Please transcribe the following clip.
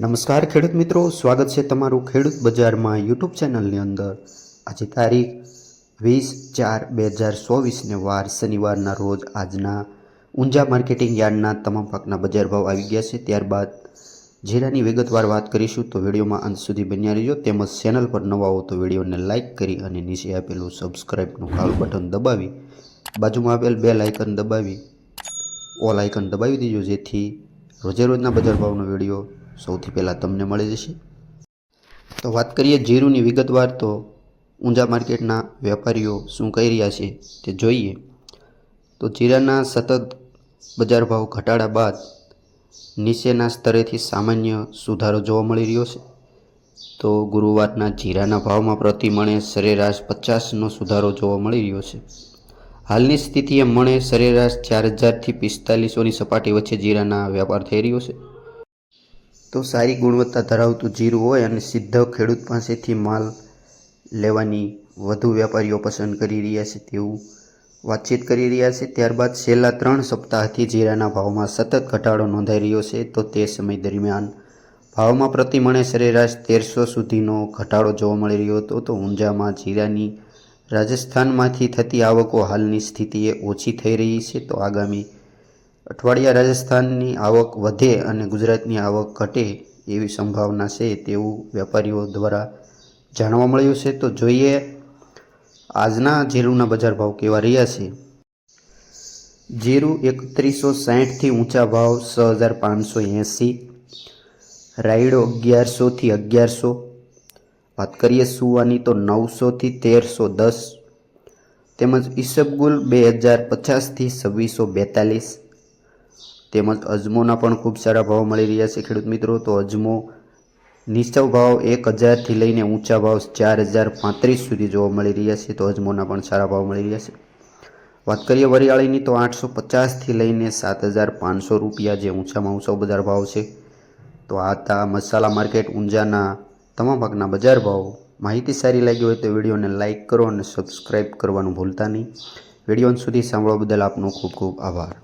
નમસ્કાર ખેડૂત મિત્રો, સ્વાગત છે તમારું ખેડૂત બજારમાં યુટ્યુબ ચેનલની અંદર. આજે તારીખ વીસ ચાર બે હજાર ચોવીસને વાર શનિવારના રોજ આજના ઊંઝા માર્કેટિંગ યાર્ડના તમામ પાકના બજાર ભાવ આવી ગયા છે. ત્યારબાદ જીરાની વિગતવાર વાત કરીશું તો વિડીયોમાં અંત સુધી બન્યા રહેજો. તેમજ ચેનલ પર નવા હો તો વિડીયોને લાઇક કરી અને નીચે આપેલું સબસ્ક્રાઇબનું કાળું બટન દબાવી, બાજુમાં આપેલ બે આઇકન દબાવી, ઓલ આઇકન દબાવી દેજો જેથી રોજે રોજના બજાર ભાવનો વીડિયો સૌથી પહેલાં તમને મળી જશે. તો વાત કરીએ જીરુની વિગતવાર, તો ઊંઝા માર્કેટના વેપારીઓ શું કહી રહ્યા છે તે જોઈએ. તો જીરાના સતત બજાર ભાવ ઘટાડા બાદ નીચેના સ્તરેથી સામાન્ય સુધારો જોવા મળી રહ્યો છે. તો ગુરુવારના જીરાના ભાવમાં પ્રતિ મણે સરેરાશ પચાસનો સુધારો જોવા મળી રહ્યો છે. હાલની સ્થિતિએ મણે સરેરાશ ચાર હજારથી પિસ્તાલીસોની સપાટી વચ્ચે જીરાના વેપાર થઈ રહ્યો છે. તો સારી ગુણવત્તા ધરાવતું જીરું હોય અને સીધો ખેડૂત પાસેથી માલ લેવાની વધુ વેપારીઓ પસંદ કરી રહ્યા છે તેવું વાતચીત કરી રહ્યા છે. ત્યારબાદ છેલ્લા ત્રણ સપ્તાહથી જીરાના ભાવમાં સતત ઘટાડો નોંધાઈ રહ્યો છે. તો તે સમય દરમિયાન ભાવમાં પ્રતિ મણે સરેરાશ તેરસો સુધીનો ઘટાડો જોવા મળી રહ્યો હતો. તો ઊંઝામાં જીરાની રાજસ્થાનમાંથી થતી આવકો હાલની સ્થિતિએ ઓછી થઈ રહી છે. તો આગામી અઠવાડિયા રાજસ્થાનની આવક વધે અને ગુજરાતની આવક ઘટે એવી સંભાવના છે તેવું વેપારીઓ દ્વારા જાણવા મળ્યું છે. તો જોઈએ આજના જીરુના બજાર ભાવ કેવા રહ્યા છે. જીરું એકત્રીસો સાહીઠથી ઊંચા ભાવ છ હજાર પાંચસો એંસી. રાયડો અગિયારસોથી અગિયારસો. વાત કરીએ સુવાની તો નવસોથી તેરસો દસ. તેમજ ઈસબગુલ બે હજાર પચાસથી છવ્વીસો બેતાલીસ. તેમજ અજમોના પણ ખૂબ સારા ભાવ મળી રહ્યા છે. ખેડૂત મિત્રો, તો અજમો નીચો ભાવ એક હજારથી લઈને ઊંચા ભાવ ચાર હજાર પાંત્રીસ સુધી જોવા મળી રહ્યા છે. તો અજમોના પણ સારા ભાવ મળી રહ્યા છે. વાત કરીએ વરિયાળીની, તો આઠસો પચાસથી લઈને સાત હજાર પાંચસો રૂપિયા જે ઊંચામાં ઊંચો બજાર ભાવ છે. તો આ હતા મસાલા માર્કેટ, ઊંઝાના તમામ ભાગના બજાર ભાવ. માહિતી સારી લાગી હોય તો વિડીયોને લાઇક કરો અને સબસ્ક્રાઈબ કરવાનું ભૂલતા નહીં. વીડિયો સુધી સાંભળવા બદલ આપનો ખૂબ ખૂબ આભાર.